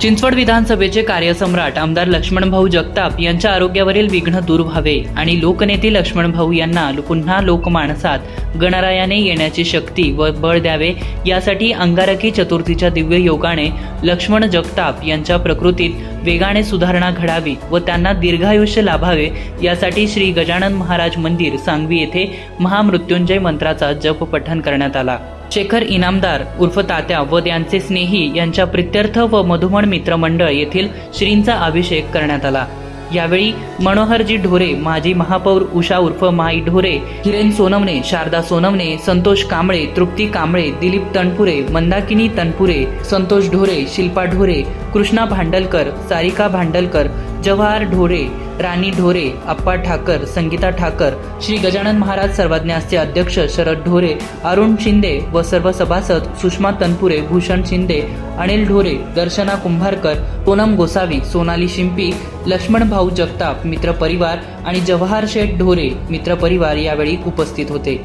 चिंचवड विधानसभेचे कार्यसम्राट आमदार लक्ष्मणभाऊ जगताप यांच्या आरोग्यावरील विघ्न दूर व्हावे आणि लोकनेते लक्ष्मणभाऊ यांना पुन्हा लोकमाणसात गणरायाने येण्याची शक्ती व बळ द्यावे यासाठी अंगारकी चतुर्थीच्या दिव्य योगाने लक्ष्मण जगताप यांच्या प्रकृतीत वेगाने सुधारणा घडावी व त्यांना दीर्घायुष्य लाभावे यासाठी श्री गजानन महाराज मंदिर सांगवी येथे महामृत्युंजय मंत्राचा जप पठण करण्यात आला. शेखर इनामदार उर्फ तात्या व त्यांचे स्नेही यांच्या प्रित्यर्थ व मधुमण मित्रमंडळ येथील श्रींचा अभिषेक करण्यात आला. यावेळी मनोहरजी ढोरे माजी महापौर उषा उर्फ माई ढोरे हिरेन सोनवणे शारदा सोनवणे संतोष कांबळे तृप्ती कांबळे दिलीप तनपुरे मंदाकिनी तनपुरे संतोष ढोरे शिल्पा ढोरे कृष्णा भांडलकर सारिका भांडलकर जवाहर ढोरे राणी ढोरे अप्पा ठाकर संगीता ठाकर श्री गजानन महाराज सर्वज्ञासचे अध्यक्ष शरद ढोरे अरुण शिंदे व सर्व सभासद सुषमा तनपुरे भूषण शिंदे अनिल ढोरे दर्शना कुंभारकर पूनम गोसावी सोनाली शिंपी लक्ष्मण भाऊ जगताप मित्रपरिवार आणि जवाहर शेठ ढोरे मित्रपरिवार यावेळी उपस्थित होते.